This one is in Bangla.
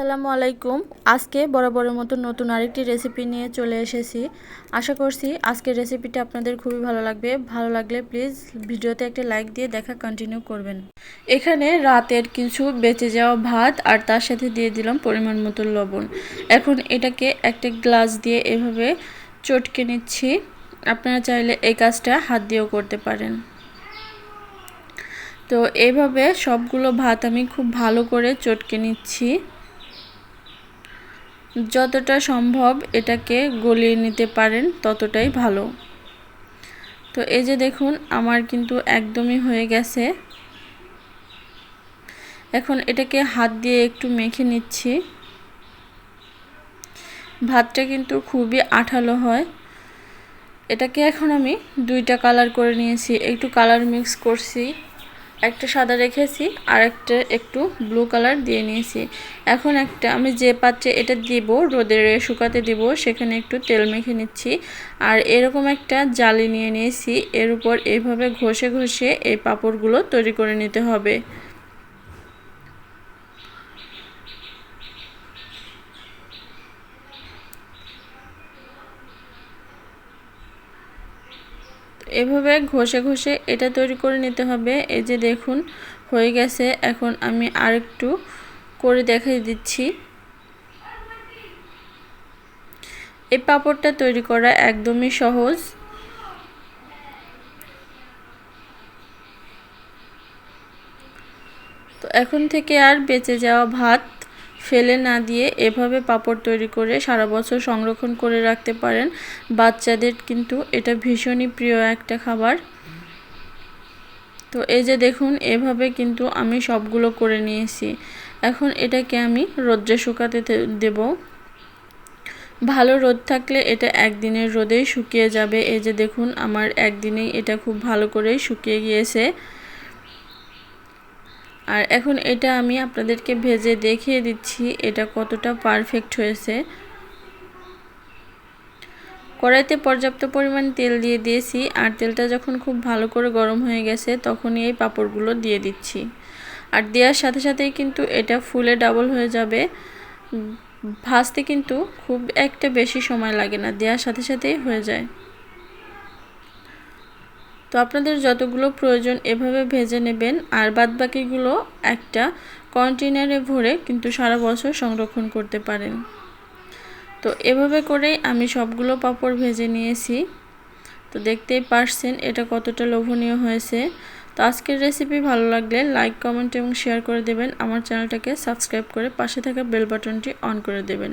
আসসালামু আলাইকুম। আজকে বরাবরের মতো নতুন আরেকটি রেসিপি নিয়ে চলে এসেছি। আশা করছি আজকের রেসিপিটা আপনাদের খুবই ভালো লাগবে। ভালো লাগলে প্লিজ ভিডিওতে একটা লাইক দিয়ে দেখা কন্টিনিউ করবেন। এখানে রাতের কিছু বেঁচে যাওয়া ভাত আর তার সাথে দিয়ে দিলাম পরিমাণ মতো লবণ। এখন এটাকে একটা গ্লাস দিয়ে এভাবে চটকে নিচ্ছি। আপনারা চাইলে এই কাজটা হাত দিয়েও করতে পারেন। তো এইভাবে সবগুলো ভাত আমি খুব ভালো করে চটকে নিচ্ছি। যতটা সম্ভব এটাকে গলিয়ে নিতে পারেন, ততটাই ভালো। তো এই যে দেখুন, আমার কিন্তু একদমই হয়ে গেছে। এখন এটাকে হাত দিয়ে একটু মেখে নিচ্ছি। ভাতটা কিন্তু খুবই আঠালো হয়। এটাকে এখন আমি দুইটা কালার করে নিয়েছি। একটু কালার মিক্স করছি। একটা সাদা রেখেছি, আর একটা একটু ব্লু কালার দিয়ে নিয়েছি। এখন একটা আমি যে পাত্রে এটা দিব, রোদে শুকাতে দিব, সেখানে একটু তেল মেখে নিচ্ছি। আর এরকম একটা জালি নিয়ে নিয়েছি, এর উপর এইভাবে ঘষে ঘষে এই পাপড়গুলো তৈরি করে নিতে হবে। এভাবে ঘষে ঘষে এটা তৈরি করে নিতে হবে। এই যে দেখুন, হয়ে গেছে। এখন আমি আরেকটু করে দেখাই দিচ্ছি। এই পাপড়টা তৈরি করা একদমই সহজ। তো এখন থেকে আর বেঁচে যাওয়া ভাত ফেলে না দিয়ে এভাবে পাপড় তৈরি করে সারা বছর সংরক্ষণ করে রাখতে পারেন। বাচ্চাদের কিন্তু এটা ভীষণই প্রিয় একটা খাবার। তো এই যে দেখুন, এভাবে কিন্তু আমি সবগুলো করে নিয়েছি। এখন এটাকে আমি রোদ্রে শুকাতে দেব। ভালো রোদ থাকলে এটা একদিনের রোদেই শুকিয়ে যাবে। এই যে দেখুন, আমার একদিনেই এটা খুব ভালো করেই শুকিয়ে গিয়েছে। আর এখন এটা আমি আপনাদেরকে ভেজে দেখিয়ে দিচ্ছি এটা কতটা পারফেক্ট হয়েছে। কড়াইতে পর্যাপ্ত পরিমাণ তেল দিয়ে দিয়েছি, আর তেলটা যখন খুব ভালো করে গরম হয়ে গেছে তখনই এই পাঁপড়গুলো দিয়ে দিচ্ছি। আর দেওয়ার সাথে সাথেই কিন্তু এটা ফুলে ডাবল হয়ে যাবে। ভাজতে কিন্তু খুব একটা বেশি সময় লাগে না, দেওয়ার সাথে সাথেই হয়ে যায়। তো আপনাদের যতগুলো প্রয়োজন এভাবে ভেজে নেবেন, আর বাদ বাকিগুলো একটা কন্টেনারে ভরে কিন্তু সারা বছর সংরক্ষণ করতে পারেন। তো এভাবে করেই আমি সবগুলো পাপড় ভেজে নিয়েছি। তো দেখতেই পারছেন এটা কতটা লোভনীয় হয়েছে। তো আজকের রেসিপি ভালো লাগলে লাইক, কমেন্ট এবং শেয়ার করে দেবেন। আমার চ্যানেলটাকে সাবস্ক্রাইব করে পাশে থাকা বেল বাটনটি অন করে দেবেন।